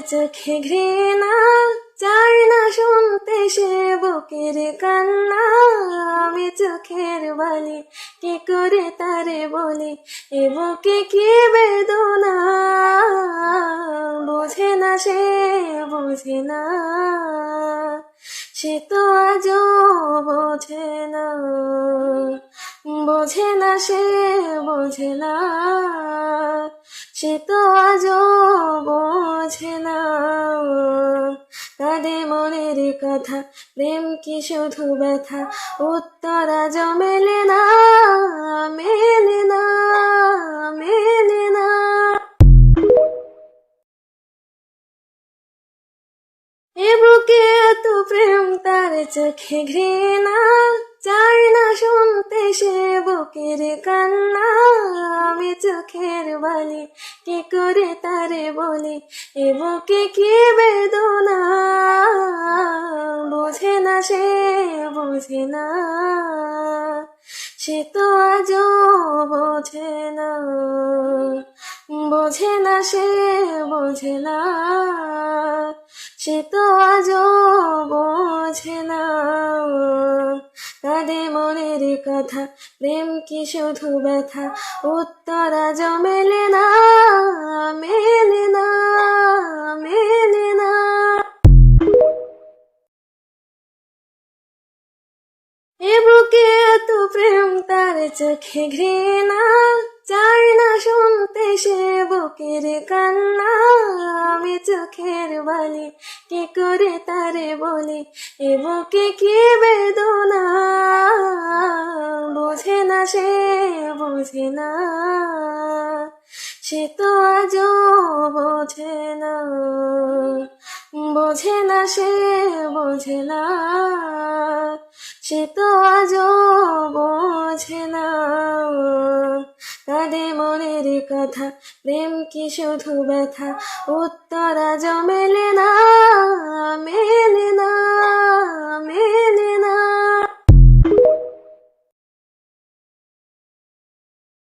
চোখে ঘৃণা চাই না শুনতে সে বুকের কান্না। আমি চোখের বালি, কি করে তারে বলি? এ বুকে কি বেদনা? বোঝে না সে, বোঝে না। সে তো আজও বোঝে না। বোঝে না সে, বোঝে না। সে তো আজও বোঝে কাঁদে মনের কথা, প্রেম কি শুধু ব্যথা? উত্তরা জমেলে না, মেলে না মেলে না। এ বুকে এত প্রেম, তার চোখে ঘৃণা, চাই সে বুকের কান্না, আমি চোখের বালি, কি করে তারে বলি? এ বুকে কি বেদনা? বোঝে না সে, বোঝে না। সে তো আজও বোঝে না। বোঝে না সে, বোঝে না। সে তো আজও বোঝে না। মনের কথা, প্রেম কি শুধু ব্যথা? উত্তর জমেলে না, মেলে না মেলে না। এ বুকে এত প্রেম, তার চোখে ঘৃণা। চাই না শুনতে সে বুকের কান্না, আমি চোখের বালি, কি করে তারে বলি? এ বুকে কি বেদনা? বোঝে না সে, বোঝে না। সে তো আজও বোঝে না। বোঝে না সে, বোঝে না। সে তো আজও বোঝে না। কাঁদে মনের কথা প্রেম কি শুধু ব্যথা? উত্তরা জমেলে মেলে না